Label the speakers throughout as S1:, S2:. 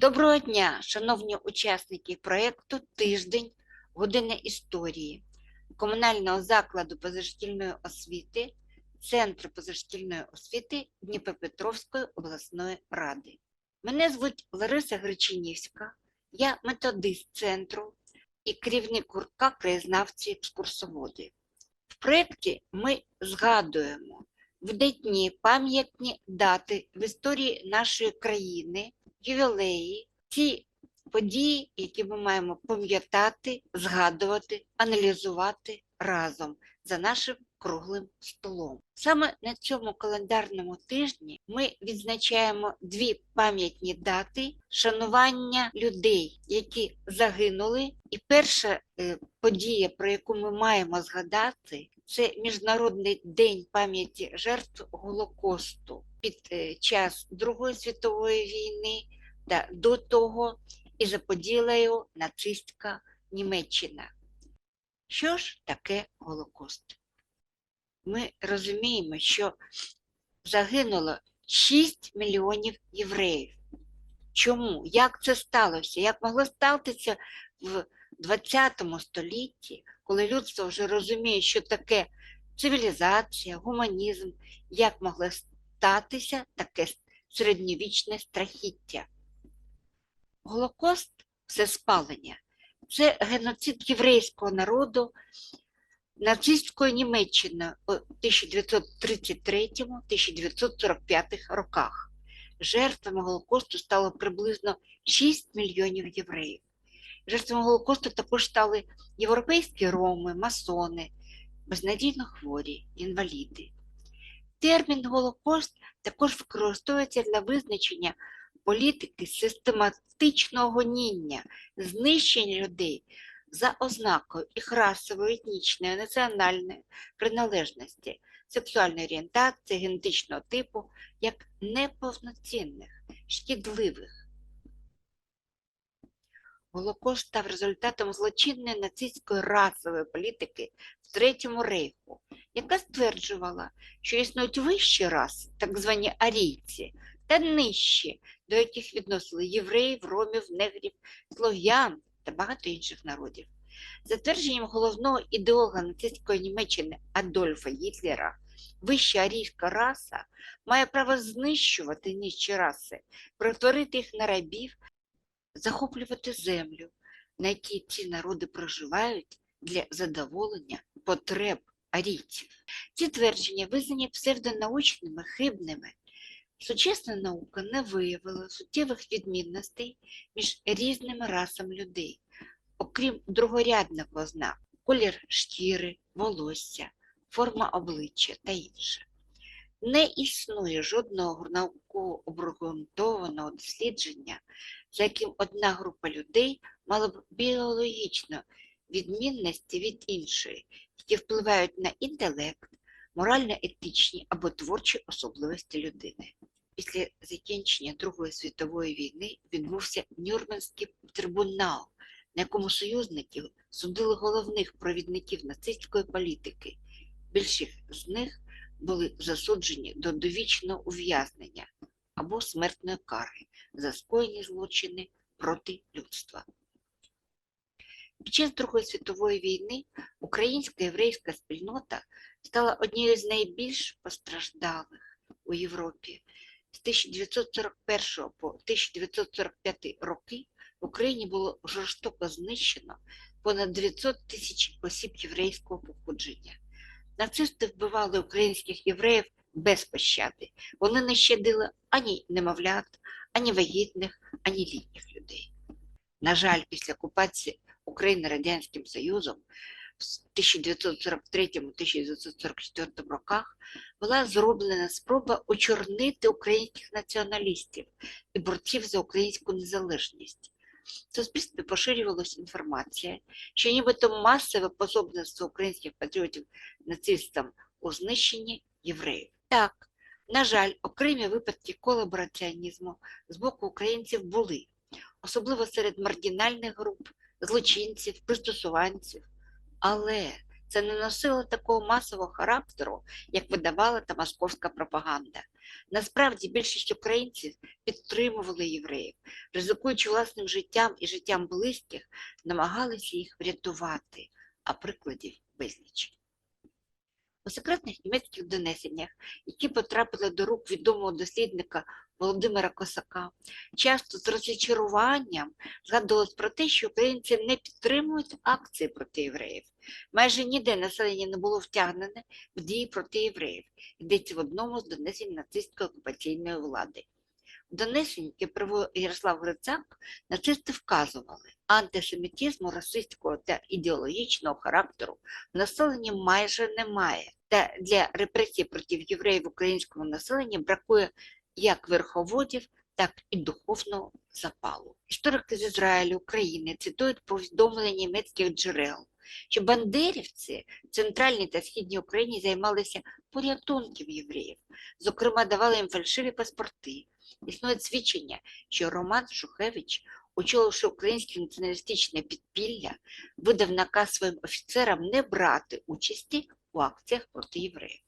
S1: Доброго дня, шановні учасники проєкту Тиждень Година історії комунального закладу позашкільної освіти Центру позашкільної освіти Дніпропетровської обласної ради. Мене звуть Лариса Гречинівська, я методист центру і керівник гуртка краєзнавці екскурсоводи. В проєкті ми згадуємо видатні пам'ятні дати в історії нашої країни, ювілеї, ті події, які ми маємо пам'ятати, згадувати, аналізувати разом за нашим круглим столом. Саме на цьому календарному тижні ми відзначаємо дві пам'ятні дати шанування людей, які загинули. І перша е, подія, про яку ми маємо згадати, це Міжнародний день пам'яті жертв Голокосту під е, час Другої світової війни та до того і за поділею нацистська Німеччина. Що ж таке Голокост? Ми розуміємо, що загинуло 6 мільйонів євреїв. Чому? Як це сталося? Як могло статися в 20 столітті, коли людство вже розуміє, що таке цивілізація, гуманізм, як могло статися таке середньовічне страхіття? Голокост це спалення, це геноцид єврейського народу нацистської Німеччини у 1933-1945 роках. Жертвами Голокосту стало приблизно 6 мільйонів євреїв. Жертвами Голокосту також стали європейські роми, масони, безнадійно хворі, інваліди. Термін Голокост також використовується для визначення політики систематичного гоніння, знищення людей за ознакою їх расової, етнічної, національної приналежності, сексуальної орієнтації, генетичного типу як неповноцінних, шкідливих. Голокост став результатом злочинної нацистської расової політики в Третьому рейху, яка стверджувала, що існують вищі раси, так звані арійці, та нижчі, до яких відносили євреїв, ромів, негрів, слов'ян та багато інших народів. За твердженням головного ідеолога нацистської Німеччини Адольфа Гітлера, вища арійська раса має право знищувати нижчі раси, перетворити їх на рабів, захоплювати землю, на якій ці народи проживають для задоволення потреб арійців. Ці твердження визнані псевдонаучними, хибними. Сучасна наука не виявила суттєвих відмінностей між різними расами людей, окрім другорядних ознак колір шкіри, волосся, форма обличчя та інше. Не існує жодного науково обґрунтованого дослідження, за яким одна група людей мала б біологічно відмінності від іншої, які впливають на інтелект, морально-етичні або творчі особливості людини. Після закінчення Другої світової війни відбувся Нюрнберзький трибунал, на якому союзники судили головних провідників нацистської політики. Більшість з них були засуджені до довічного ув'язнення або смертної кари за скоєні злочини проти людства. Під час Другої світової війни українська єврейська спільнота стала однією з найбільш постраждалих у Європі. З 1941 по 1945 роки в Україні було жорстоко знищено понад 900 тисяч осіб єврейського походження. Нацисти вбивали українських євреїв без пощади. Вони не щадили ані немовлят, ані вагітних, ані літніх людей. На жаль, після окупації України Радянським Союзом в 1943-1944 роках була зроблена спроба очорнити українських націоналістів і борців за українську незалежність. В суспільстві поширювалася інформація, що нібито масове пособництво українських патріотів нацистам у знищенні євреїв. Так, на жаль, окремі випадки колабораціонізму з боку українців були, особливо серед маргінальних груп, злочинців, пристосуванців. Але це не носило такого масового характеру, як видавала та московська пропаганда. Насправді більшість українців підтримували євреїв, ризикуючи власним життям і життям близьких, намагалися їх врятувати, а прикладів безліч. У секретних німецьких донесеннях, які потрапили до рук відомого дослідника Володимира Косака, часто з розчаруванням згадувалось про те, що українці не підтримують акції проти євреїв. Майже ніде населення не було втягнене в дії проти євреїв, йдеться в одному з донесень нацистської окупаційної влади. В донесенні, яке провів Ярослав Грицак, нацисти вказували, антисемітизму расистського та ідеологічного характеру в населенні майже немає. Та для репресій проти євреїв українського населення бракує як верховодів, так і духовного запалу. Історики з Ізраїлю, України цитують повідомлення німецьких джерел, що бандерівці в центральній та східній Україні займалися порятунком євреїв, зокрема давали їм фальшиві паспорти. Існує свідчення, що Роман Шухевич, очоливши українське націоналістичне підпілля, видав наказ своїм офіцерам не брати участі у акціях проти євреїв.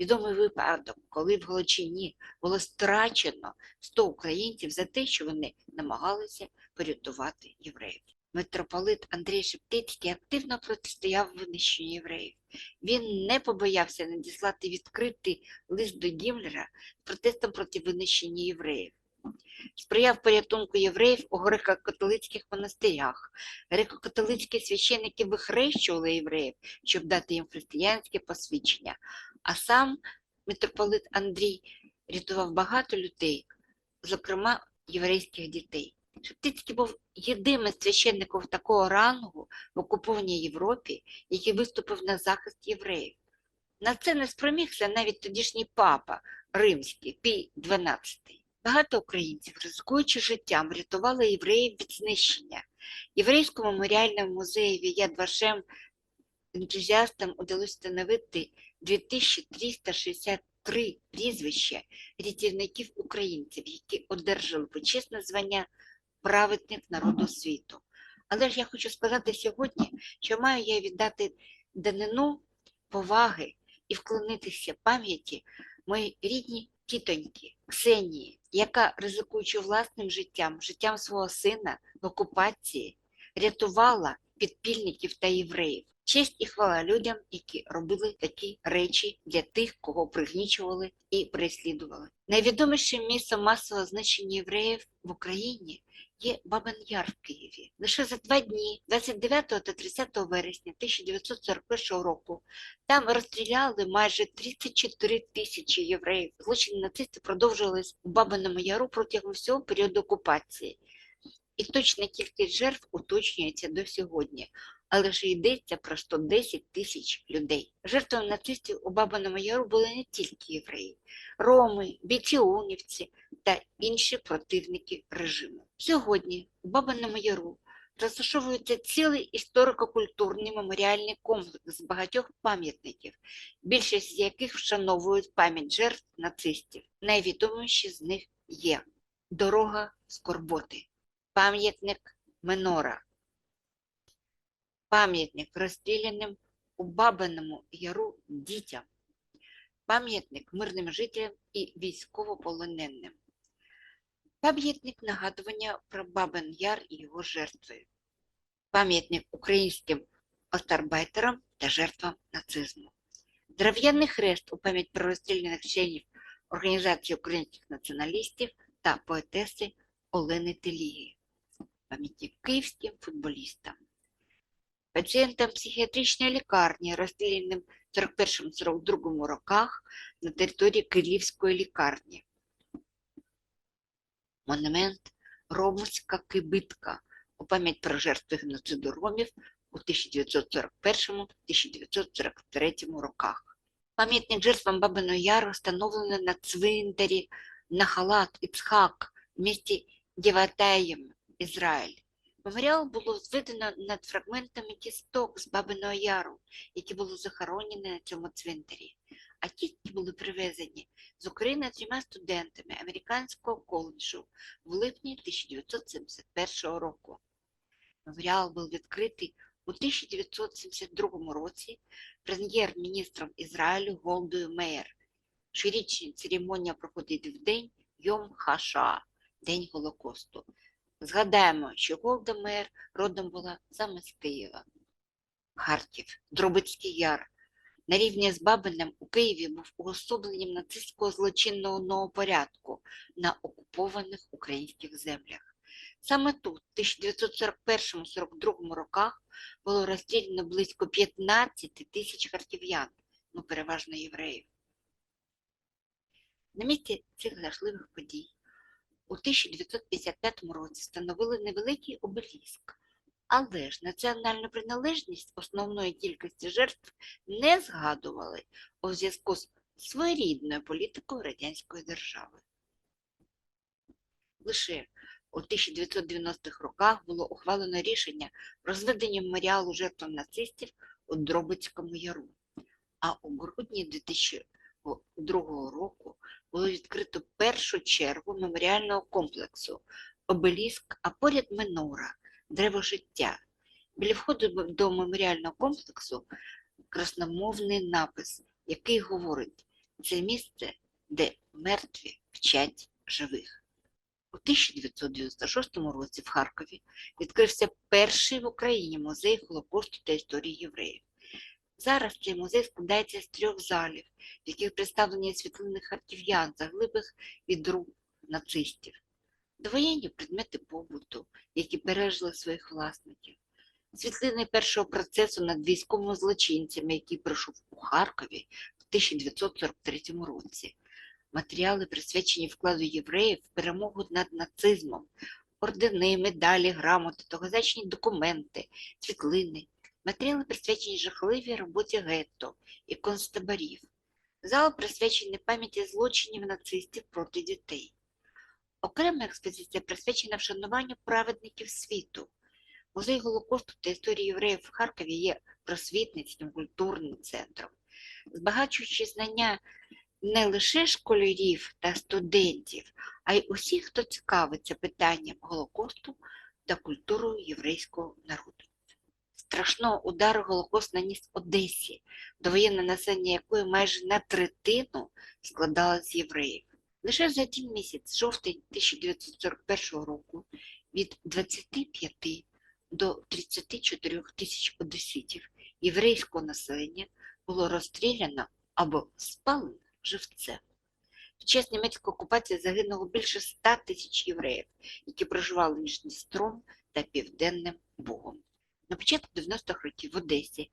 S1: Відомий випадок, коли в Галичині було страчено 100 українців за те, що вони намагалися порятувати євреїв. Митрополит Андрій Шептицький активно протистояв винищенню євреїв. Він не побоявся надіслати відкритий лист до Гімлера з протестом проти винищення євреїв. Сприяв порятунку євреїв у греко-католицьких монастирях. Греко-католицькі священники вихрещували євреїв, щоб дати їм християнське посвідчення. А сам митрополит Андрій рятував багато людей, зокрема єврейських дітей. Шептицький був єдиним священником такого рангу в окупованій Європі, який виступив на захист євреїв. На це не спромігся навіть тодішній папа римський, Пій XII. Багато українців, ризикуючи життям, рятували євреїв від знищення. Єврейському меморіальному музеєві Яд Вашем ентузіастам удалося встановити 2363 прізвища рятівників українців, які одержали почесне звання праведник народу світу. Але ж я хочу сказати сьогодні, що маю я віддати данину поваги і вклонитися пам'яті моїй рідній тітоньки Ксенії, яка, ризикуючи власним життям, життям свого сина в окупації, рятувала підпільників та євреїв. Честь і хвала людям, які робили такі речі для тих, кого пригнічували і переслідували. Найвідомішим місцем масового знищення євреїв в Україні є Бабин Яр в Києві. Лише за два дні, 29 та 30 вересня 1941 року, там розстріляли майже 34 тисячі євреїв. Злочини нацистів продовжувались у Бабиному Яру протягом всього періоду окупації. І точна кількість жертв уточнюється до сьогодні, але ж йдеться про 110 тисяч людей. Жертвами нацистів у Бабиному Яру були не тільки євреї, роми, бійці унівці та інші противники режиму. Сьогодні у Бабиному Яру розташовується цілий історико-культурний меморіальний комплекс з багатьох пам'ятників, більшість з яких вшановують пам'ять жертв нацистів. Найвідоміші з них є Дорога Скорботи, пам'ятник Менора, пам'ятник розстріляним у Бабиному Яру дітям, пам'ятник мирним жителям і військовополоненим, пам'ятник нагадування про Бабин Яр і його жертви, пам'ятник українським остарбайтерам та жертвам нацизму, дерев'яний хрест у пам'ять про розстріляних членів Організації українських націоналістів та поетеси Олени Телії, пам'ятник київським футболістам пацієнтам психіатричної лікарні, розстріляним в 41-42 роках на території Київської лікарні. Монумент Ромська кибитка у пам'ять про жертви геноциду ромів у 1941-1943 роках. Пам'ятник жертвам Бабиного Яру встановлено на цвинтарі Нахалат Іцхак в місті Діватаєм, Ізраїль. Меморіал було зведено над фрагментами кісток з Бабиного Яру, які були захоронені на цьому цвинтарі. А кістки були привезені з України трьома студентами американського коледжу в липні 1971 року. Меморіал був відкритий у 1972 році прем'єр-міністром Ізраїлю Голдою Меєр Щорічна церемонія проходить в день Йом Хаша, День Голокосту. Згадаємо, що Голда Меїр родом була саме з Києва. Харків, Дробицький Яр. На рівні з Бабинем у Києві був уособленням нацистського злочинного новопорядку на окупованих українських землях. Саме тут, в 1941-42 роках, було розстріляно близько 15 тисяч харків'ян, ну переважно євреїв. На місці цих жахливих подій у 1955 році встановили невеликий обеліск, але ж національну приналежність основної кількості жертв не згадували у зв'язку з своєрідною політикою радянської держави. Лише у 1990-х роках було ухвалено рішення про зведення меморіалу жертвам нацистів у Дробицькому Яру, а у грудні 2002 року було відкрито першу чергу меморіального комплексу Обеліск, а поряд Менора, Древо життя. Біля входу до меморіального комплексу красномовний напис, який говорить, це місце, де мертві вчать живих. У 1996 році в Харкові відкрився перший в Україні музей Холокосту та історії євреїв. Зараз цей музей складається з трьох залів, в яких представлені світлини харків'ян, заглибих від рук нацистів, довоєнні предмети побуту, які пережили своїх власників, світлини першого процесу над військовими злочинцями, який пройшов у Харкові в 1943 році, матеріали, присвячені вкладу євреїв в перемогу над нацизмом, ордени, медалі, грамоти, тогозачні документи, світлини, матеріали, присвячені жахливій роботі гетто і концтаборів, зал присвячений пам'яті злочинів нацистів проти дітей. Окрема експозиція присвячена вшануванню праведників світу. Музей Голокосту та історії євреїв в Харкові є просвітницьким культурним центром, збагачуючи знання не лише школярів та студентів, а й усіх, хто цікавиться питанням Голокосту та культурою єврейського народу. Страшного удару Голокост наніс Одесі, довоєнне населення якої майже на третину складалось з євреїв. Лише за один місяць, жовтень 1941 року, від 25 до 34 тисяч одеситів єврейського населення було розстріляно або спалено живцем. В час німецької окупації загинуло більше 100 тисяч євреїв, які проживали між Дністром та Південним Богом. На початку 90-х років в Одесі,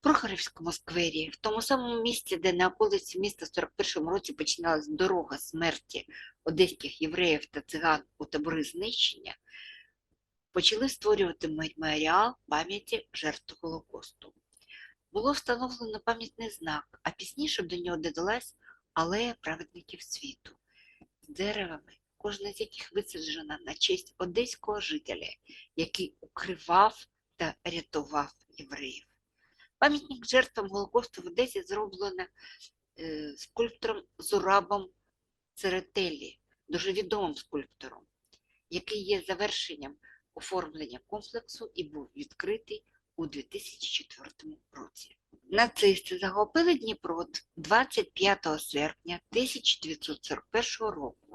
S1: в Прохорівському сквері, в тому самому місці, де на околиці міста в 41-му році починалась дорога смерті одеських євреїв та циган у табори знищення, почали створювати меморіал пам'яті жертв Голокосту. Було встановлено пам'ятний знак, а пізніше до нього додалась алея праведників світу з деревами, кожна з яких висаджена на честь одеського жителя, який укривав та рятував євреїв. Пам'ятник жертвам Голокосту в Одесі зроблено е, скульптором Зурабом Церетелі, дуже відомим скульптором, який є завершенням оформлення комплексу і був відкритий у 2004 році. Нацисти захопили Дніпро 25 серпня 1941 року,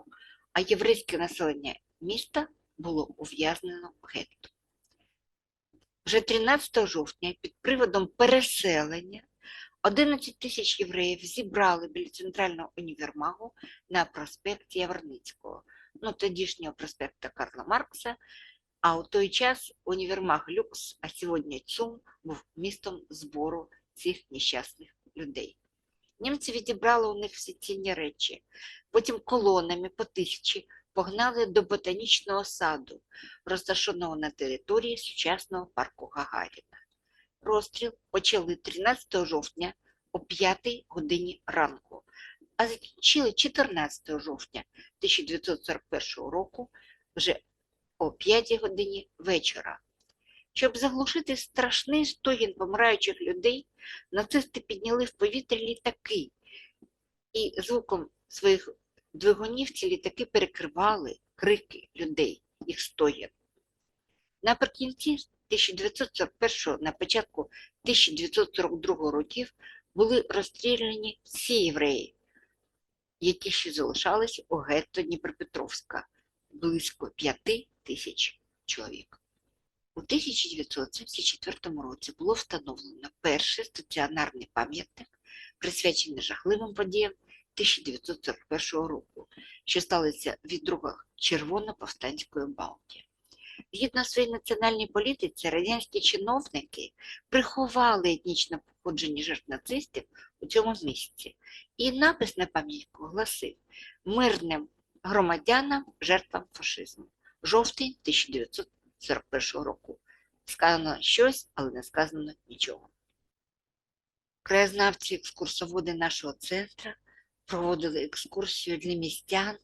S1: а єврейське населення міста було ув'язнено в гетто. Вже 13 жовтня під приводом переселення 11 тисяч євреїв зібрали біля центрального універмагу на проспекті Яворницького, ну тодішнього проспекта Карла Маркса, а у той час універмаг Люкс, а сьогодні ЦУМ, був містом збору цих нещасних людей. Німці відібрали у них всі цінні речі, потім колонами по тисячі погнали до ботанічного саду, розташованого на території сучасного парку Гагаріна. Розстріл почали 13 жовтня о 5 годині ранку, а закінчили 14 жовтня 1941 року вже о 5 годині вечора. Щоб заглушити страшний стогін помираючих людей, нацисти підняли в повітря літаки, і звуком своїх двигунів ці літаки перекривали крики людей, їх стогін. Наприкінці 1941 на початку 1942 років були розстріляні всі євреї, які ще залишалися у гетто Дніпропетровська, близько п'яти тисяч чоловік. У 1974 році було встановлено перший стаціонарний пам'ятник, присвячений жахливим подіям 1941 року, що сталися від друга червоно-повстанської балки. Згідно своїй національній політиці, радянські чиновники приховали етнічне походження жертв нацистів у цьому місці. І напис на пам'ятку гласив мирним громадянам жертвам фашизму. Жовтень 1941 року. Сказано щось, але не сказано нічого. Краєзнавці екскурсоводи нашого центру проводили екскурсію для містян,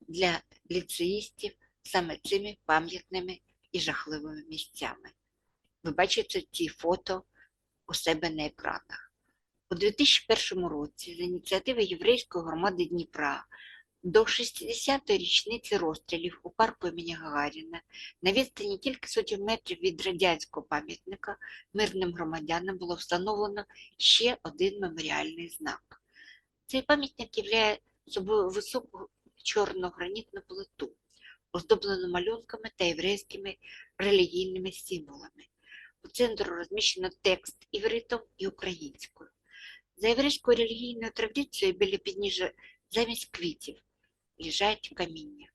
S1: для ліцеїстів саме цими пам'ятними і жахливими місцями. Ви бачите ці фото у себе на екранах. У 2001 році за ініціативи Єврейської громади Дніпра до 60-ї річниці розстрілів у парку імені Гагаріна на відстані тільки сотень метрів від радянського пам'ятника мирним громадянам було встановлено ще один меморіальний знак. Цей пам'ятник являє собою високу чорну гранітну плиту, оздоблену малюнками та єврейськими релігійними символами. У центру розміщено текст івритом і українською. За єврейською релігійною традицією біля підніжжя замість квітів лежать каміння.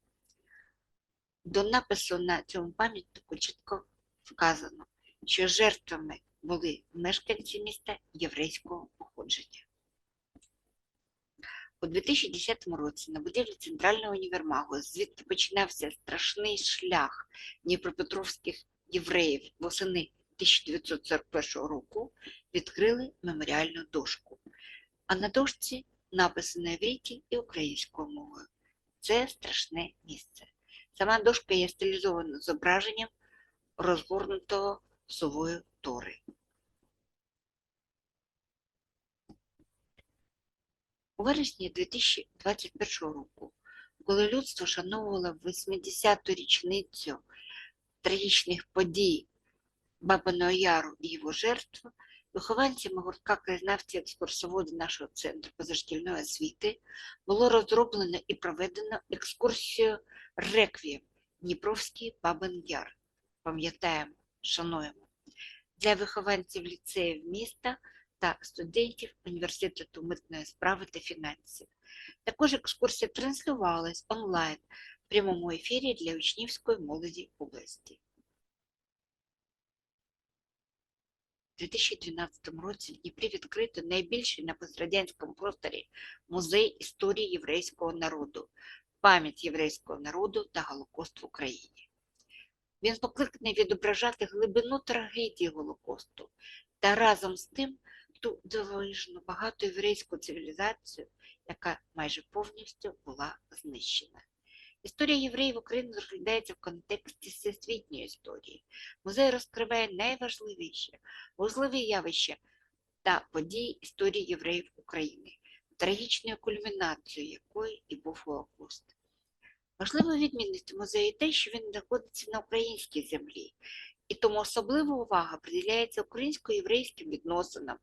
S1: До напису на цьому пам'ятнику чітко вказано, що жертвами були мешканці міста єврейського походження. У 2010 році на будівлі центрального універмагу, звідки починався страшний шлях дніпропетровських євреїв восени 1941 року, відкрили меморіальну дошку. А на дошці написи на івриті і українською мовою. Це страшне місце. Сама дошка є стилізована зображенням розгорнутого совою тори. У вересні 2021 року, коли людство шановувало 80-ту річницю трагічних подій Бабиного Яру і його жертв, вихованцями гуртка краєзнавці екскурсоводи нашого центру позашкільної освіти було розроблено і проведено екскурсію Реквієм Дніпровський Бабин Яр. Пам'ятаємо, шануємо. Для вихованців ліцеїв міста та студентів університету митної справи та фінансів. Також екскурсія транслювалась онлайн в прямому ефірі для учнівської молоді області. У 2012 році в Дніпрі відкрито найбільший на пострадянському просторі музей історії єврейського народу, пам'ять єврейського народу та Голокост в Україні. Він покликаний відображати глибину трагедії Голокосту та разом з тим ту дивовижну багату єврейську цивілізацію, яка майже повністю була знищена. Історія євреїв України розглядається в контексті всесвітньої історії. Музей розкриває найважливіші, важливі явища та події історії євреїв України, трагічною кульмінацією якої і був Голокост. Важливою відмінністю музею те, що він знаходиться на українській землі, і тому особлива увага приділяється українсько-єврейським відносинам,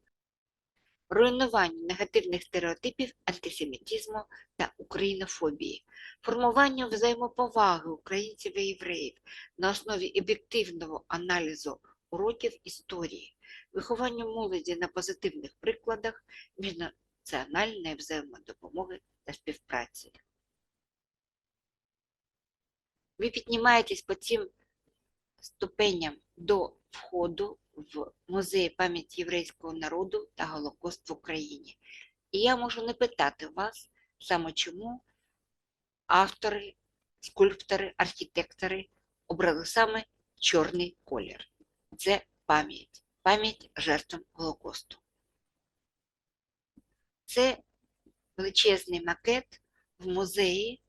S1: руйнуванню негативних стереотипів антисемітизму та українофобії, формуванню взаємоповаги українців і євреїв на основі об'єктивного аналізу уроків історії, вихованню молоді на позитивних прикладах міжнаціональної взаємодопомоги та співпраці. Ви піднімаєтесь по цим ступеням до входу в музей пам'яті єврейського народу та Голокост в Україні. І я можу не питати вас, саме чому автори, скульптори, архітектори обрали саме чорний колір. Це пам'ять, пам'ять жертвам Голокосту. Це величезний макет в музеї,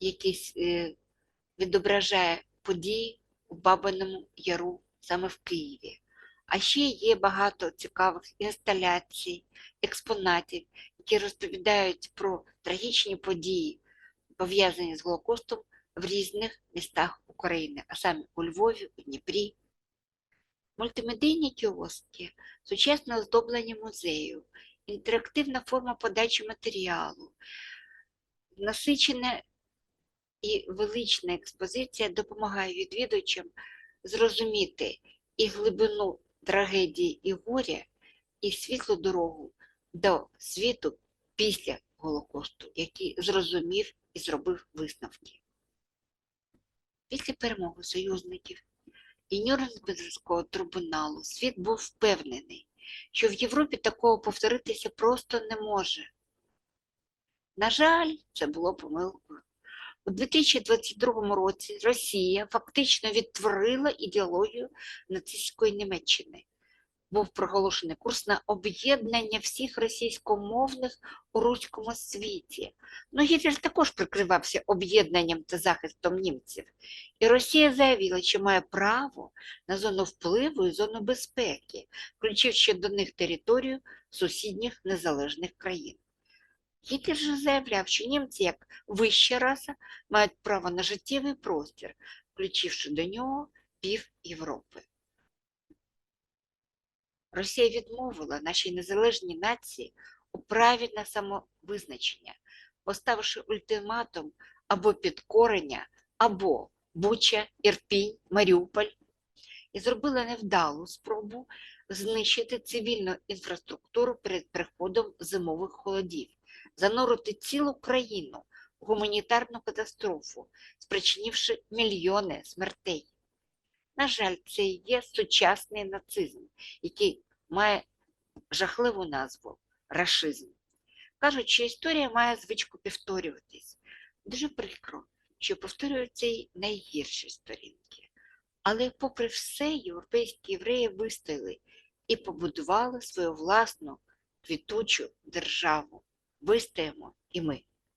S1: який е, відображає події у Бабиному Яру саме в Києві. А ще є багато цікавих інсталяцій, експонатів, які розповідають про трагічні події, пов'язані з Голокостом в різних містах України, а саме у Львові, у Дніпрі. Мультимедійні кіоски, сучасно оздоблені музею інтерактивна форма подачі матеріалу, насичена і велична експозиція допомагає відвідувачам зрозуміти і глибину трагедії і горя, і світлу дорогу до світу після Голокосту, який зрозумів і зробив висновки. Після перемоги союзників і Нюрнбергського трибуналу світ був впевнений, що в Європі такого повторитися просто не може. На жаль, це було помилкою. У 2022 році Росія фактично відтворила ідеологію нацистської Німеччини. Був проголошений курс на об'єднання всіх російськомовних у руському світі. Ну, Гітлер також прикривався об'єднанням та захистом німців. І Росія заявила, що має право на зону впливу і зону безпеки, включивши до них територію сусідніх незалежних країн. Гітлер же заявляв, що німці, як вища раса, мають право на життєвий простір, включивши до нього пів Європи. Росія відмовила нашій незалежній нації у праві на самовизначення, поставивши ультиматум або підкорення, або Буча, Ірпінь, Маріуполь, і зробила невдалу спробу знищити цивільну інфраструктуру перед приходом зимових холодів, занурити цілу країну в гуманітарну катастрофу, спричинивши мільйони смертей. На жаль, це і є сучасний нацизм, який має жахливу назву рашизм. Кажуть, що історія має звичку повторюватись. Дуже прикро, що повторюються й найгірші сторінки. Але, попри все, європейські євреї вистояли і побудували свою власну квітучу державу. Вистоїмо і ми.